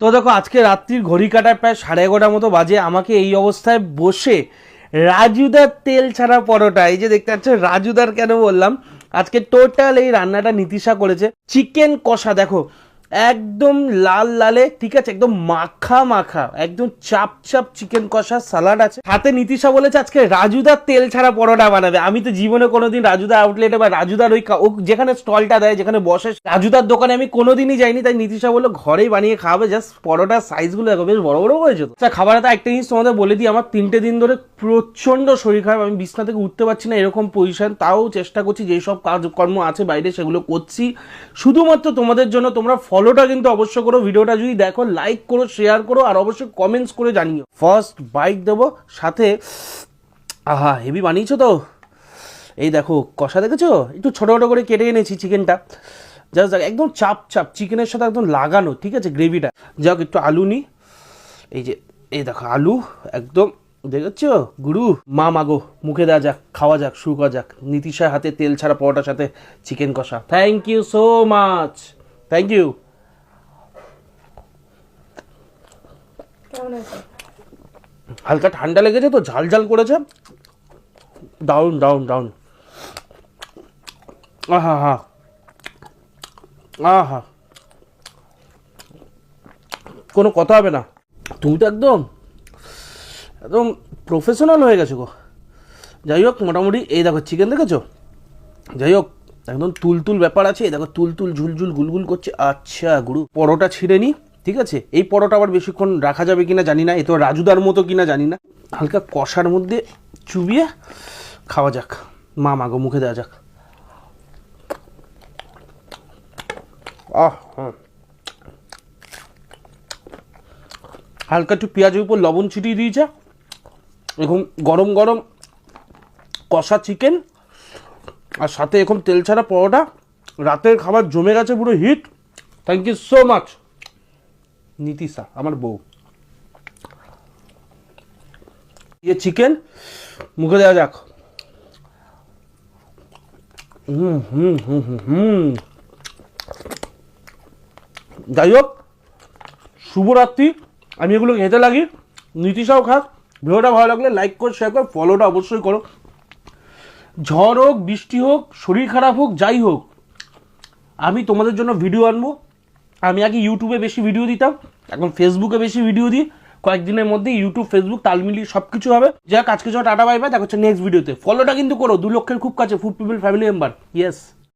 তো দেখো, আজকে রাত্রির ঘড়ি কাটায় প্রায় সাড়ে এগারোটার মতো বাজে। আমাকে এই অবস্থায় বসে রাজুদার তেল ছাড়া পরোটা, এই যে দেখতে পাচ্ছ, রাজুদার কেন বললাম? আজকে টোটাল এই রান্নাটা নীতিশা করেছে। চিকেন কষা, দেখো একদম লাল লালে, ঠিক আছে, একদম মাখা মাখা, একদম চাপ চাপ চিকেন কষা সালাড আছে। হাতে নীতিশা বলেছে আজকে রাজুদার তেল ছাড়া পরোটা বানাবে। আমি তো জীবনে কোনোদিন রাজুদা আউটলেটে বা রাজুদার ওই যেখানে স্টলটা দেয়, যেখানে বসে, রাজুদার দোকানে আমি কোনোদিনই যাইনি। তাই নীতিশা বলল, ঘরেই বানিয়ে খাওয়াবে জাস্ট পরোটার সাইজগুলো দেখো, বেশ বড় বড় হয়েছে তো। আচ্ছা খাবারে তো একটা জিনিস তোমাদের বলে দিই, আমার তিনটে দিন ধরে প্রচণ্ড শরীর খারাপ, আমি বিছনা থেকে উঠতে পারছি না এরকম পজিশন তাও চেষ্টা করছি যেসব কাজকর্ম আছে বাইরে সেগুলো করছি। শুধুমাত্র তোমাদের জন্য তোমরা ফলোটা কিন্তু অবশ্য করো, ভিডিওটা যদি দেখো লাইক করো শেয়ার করো, আর অবশ্যই কমেন্টস করে জানিও। ফার্স্ট বাইক দেবো, সাথে, আহা হেভি বানিয়েছো তো? এই দেখো, কষা দেখেছ? একটু ছোটো ছোটো করে কেটে এনেছি চিকেনটা। জাস্ট একদম চাপ চাপ, চিকেনের সাথে একদম লাগানো, ঠিক আছে গ্রেভিটা যাক একটু আলু নিই এই যে, এই দেখো, আলু, একদম, দেখেছ? গুরু, মা মাগো, মুখে দেওয়া যাক, খাওয়া যাক শুরু করা যাক। নীতিশার হাতে তেল ছাড়া পরোটার সাথে চিকেন কষা। Thank you so much thank you কেমন আছে হালকা ঠান্ডা লেগেছে তো, ঝাল ঝাল করেছে। ডাউন ডাউন ডাউন আহা হা আহা। কোনো কথা হবে না। তুমি তো একদম একদম প্রফেশনাল হয়ে গেছো গো। যাই হোক, মোটামুটি এই দেখো চিকেন দেখেছ? যাই হোক, একদম তুলতুল ব্যাপার আছে। এই দেখো, তুলতুল, ঝুলঝুল, গুলগুল করছে। আচ্ছা গুরু, পরোটা ছিঁড়ে নি। ঠিক আছে? এই পরোটা আবার বেশিক্ষণ রাখা যাবে কিনা জানি না, এ তো রাজুদার মতো কিনা জানি না। হালকা কষার মধ্যে চুবিয়ে খাওয়া যাক। মা মাগো মুখে দেওয়া যাক। আহ হালকা একটু পেঁয়াজের উপর লবণ ছিটিয়ে দিয়েছে এখন গরম গরম কষা চিকেন আর সাথে এখন তেল ছাড়া পরোটা। রাতের খাবার জমে গেছে পুরো hit. Thank you so much Nitisha আমার বউ। ইয়ে চিকেন মুখে দেওয়া যাক। হুম হুম হুম হুম হুম। যাই হোক, শুভরাত্রি। আমি এগুলো খেতে লাগি। নীতিশাও খাক। ভিডিওটা ভালো লাগলে লাইক করো শেয়ার করো ফলোটা অবশ্যই করো। ঝড় হোক, বৃষ্টি হোক, শরীর খারাপ হোক, যাই হোক, আমি তোমাদের জন্য ভিডিও আনব। আমি আগে ইউটিউবে বেশি ভিডিও দিতাম, এখন ফেসবুকে বেশি ভিডিও দিই। কয়েকদিনের মধ্যে ইউটিউব ফেসবুক তাল মিলিয়ে সব কিছু হবে যাক আজকে চ টাটা বাই বাই দেখা হচ্ছে নেক্সট ভিডিওতে ফলোটা কিন্তু করো, দু লক্ষের খুব কাছে food people family member yes